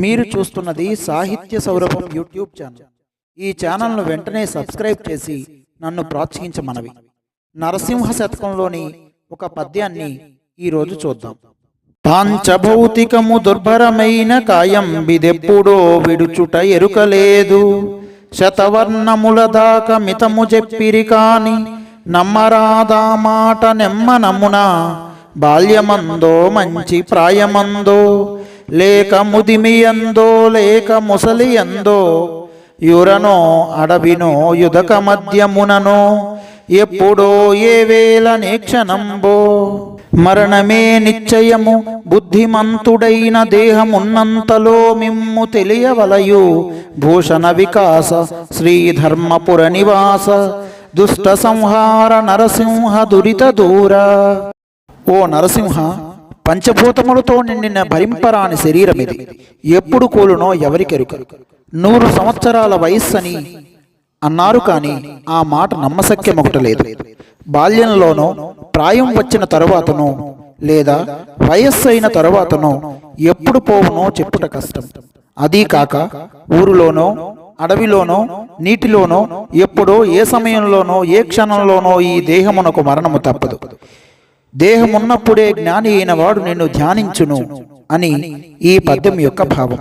మీరు చూస్తున్నది సాహిత్య సౌరభం యూట్యూబ్ ఛానల్. ఈ ఛానల్ను వెంటనే సబ్స్క్రైబ్ చేసి నన్ను ప్రోత్సహించమనవి. నరసింహ శతకంలోని ఒక పద్యాన్ని ఈరోజు చూద్దాం. పాంచభౌతికము దుర్భరమైన కాయం బిదెప్పుడో విడుచుట ఎరుకలేదు. శతవర్ణముల దాక మితము చెప్పిరి కాని నమ్మరాదా మాట నెమ్మనమున బాల్యమందో మంచి ప్రాయమందో లేక ముదిమియందో లేక ముసలియందో యురనో అడవినో యుధక మధ్యముననో ఎప్పుడో ఏ వేళ నీక్షణంబో మరణమే నిశ్చయము బుద్ధిమంతుడైన దేహమున్నంతలో మిమ్ము తెలియవలయు భూషణ వికాస శ్రీధర్మపుర నివాస దుష్ట సంహార నరసింహ దురిత దూర ఓ నరసింహ పంచభూతములతో నిండిన భరింపరాని శరీరం ఇది. ఎప్పుడు కూలునో ఎవరికెరుక నూరు సంవత్సరాల వయస్సు అని అన్నారు కానీ ఆ మాట నమ్మశక్యమొకటలేదు బాల్యంలోనో ప్రాయం వచ్చిన తరువాతనో లేదా వయస్సు అయిన తరువాతనో ఎప్పుడు పోవునో చెప్పుట కష్టం. అదీ కాక ఊరిలోనో అడవిలోనో నీటిలోనో ఎప్పుడో ఏ సమయంలోనో ఏ క్షణంలోనో ఈ దేహమునకు మరణము తప్పదు. దేహమున్నప్పుడే జ్ఞాని అయిన వాడు నిన్ను ధ్యానించును అని ఈ పద్యం యొక్క భావం.